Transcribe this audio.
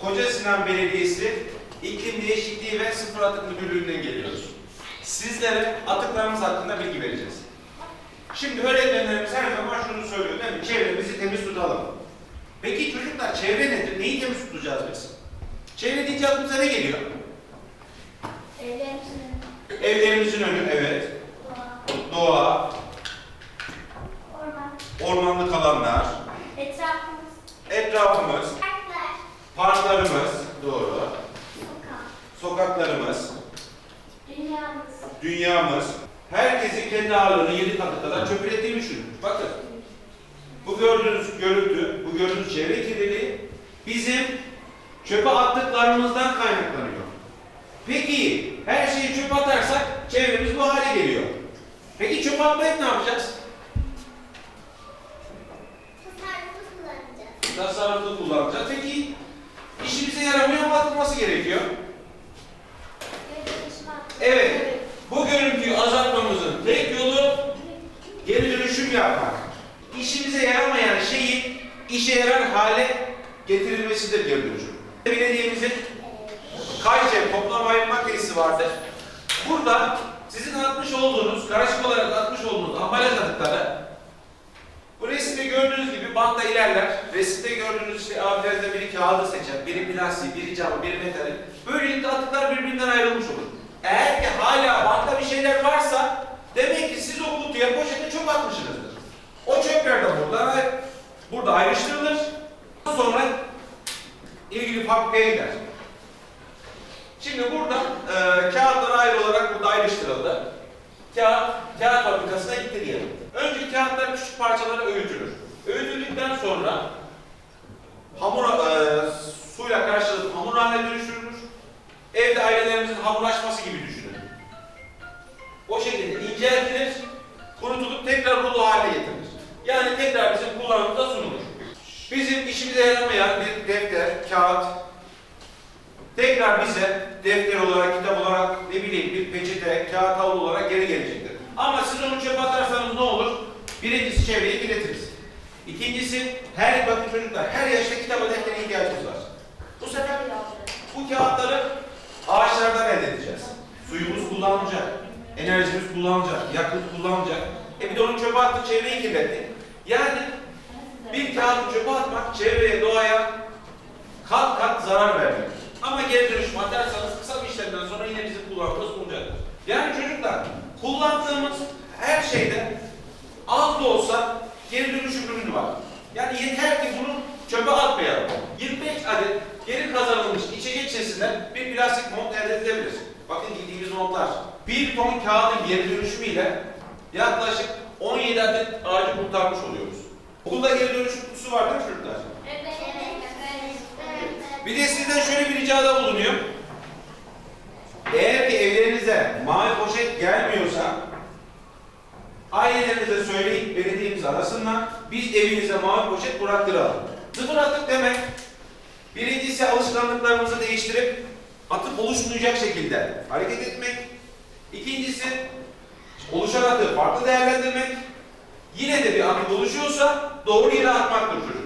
Koca Sinan Belediyesi İklim Değişikliği ve Sıfır Atık Müdürlüğü'nden geliyoruz. Sizlere atıklarımız hakkında bilgi vereceğiz. Şimdi öğretmenlerimiz her zaman şunu söylüyor değil mi? Çevremizi temiz tutalım. Peki çocuklar çevre nedir? Neyi temiz tutacağız biz? Çevre deyince aklımıza ne geliyor? Evlerimizin Evlerimizin önü, evet. doğa, Doğa, orman, ormanlık alanlar, etrafımız, etrafımız, parklarımız, doğru. sokak, Sokaklarımız, dünyamız, dünyamız, herkesin kendi ağırlığını yedi katı kadar çöp ürettiğini düşünün. Bakın, bu gördüğünüz görüntü, bu gördüğünüz çevre kirliliği bizim çöpe attıklarımızdan kaynaklanıyor. Peki, her şeyi çöpe atarsak çevremiz bu hale geliyor. Peki çöpe atmayıp ne yapacağız? tasarruflu kullanacağız. Tasarruflu kullanacağız. Peki, işimize yaramıyor ama atılması gerekiyor. Evet, bu görüntüyü azaltmamızın tek yolu geri dönüşüm yapmak. İşimize yaramayan şeyi işe yarar hale getirilmesidir geri dönüşüm. Belediyemizin Kayce toplama ayırma tesisi vardır. Burada sizin atmış olduğunuz, karışık olarak atmış olduğunuz ambalaj atıkları bu resimde gördüğünüz gibi bantta ilerler. Resimde gördüğünüz işte abilerden biri kağıdı seçer, biri plastiği, biri camı, biri metali. Böylelikle atıklar birbirinden ayrılmış olur. Eğer ki hala bantta bir şeyler varsa demek ki siz o kutuya poşete çöp atmışsınızdır. O çöpler de burada, burada ayrıştırılır. Sonra ilgili fabrikaya gider. Şimdi burada e, kağıtlar ayrı olarak burada ayrıştırıldı. Kağıt, kağıt fabrikasına gitti diyelim. Önce kağıtlar küçük parçalara öğütülür. Öğütüldükten sonra hamur, e, suyla karıştırılıp hamur haline dönüştürülür. Evde ailelerimizin hamurlaşması gibi düşünün. O şekilde inceltilir, kurutulup tekrar rulo haline getirilir. Yani tekrar bizim kullanımımıza sunulur. Bizim işimize yaramayan bir defter, kağıt, tekrar bize defter olarak, kitap olarak, ne bileyim bir peçete, kağıt havlu olarak geri gelecektir. Ama siz onu çöpe atarsanız ne olur? Birincisi çevreyi kirletiriz. İkincisi, her bakın çocuklar, her yaşta kitaba deftere ihtiyacımız var. Bu sefer bu kağıtları ağaçlardan elde edeceğiz. Suyumuz kullanılacak, enerjimiz kullanılacak, yakıt kullanılacak. E bir de onu çöpe attık, çevreyi kirlettik. Yani bir kağıdı çöpe atmak çevreye, doğaya kat kat zarar veriyor. Ama geri dönüşüm atarsanız kısa bir işlemden sonra yine bizim kullandığımız bulacaktır. Yani çocuklar kullandığımız her şeyde az da olsa geri dönüşüm ürünü var. Yani yeter ki bunu çöpe atmayalım. 25 adet geri kazanılmış içecek şişesinden bir plastik mont elde edilebilir. Bakın giydiğimiz montlar. Bir ton kağıdın geri dönüşümüyle yaklaşık 17 adet ağacı kurtarmış oluyoruz. Okulda geri dönüşüm kutusu var değil mi çocuklar? Bir de sizden şöyle bir ricada bulunuyor. Eğer ki evlerinize mavi poşet gelmiyorsa ailelerinize söyleyip belediyemiz arasınlar. Biz evinize mavi poşet bıraktıralım. Sıfır atık demek birincisi alışkanlıklarımızı değiştirip atık oluşmayacak şekilde hareket etmek. İkincisi oluşan atığı farklı değerlendirmek. Yine de bir atık oluşuyorsa doğru yere atmaktır çocuklar.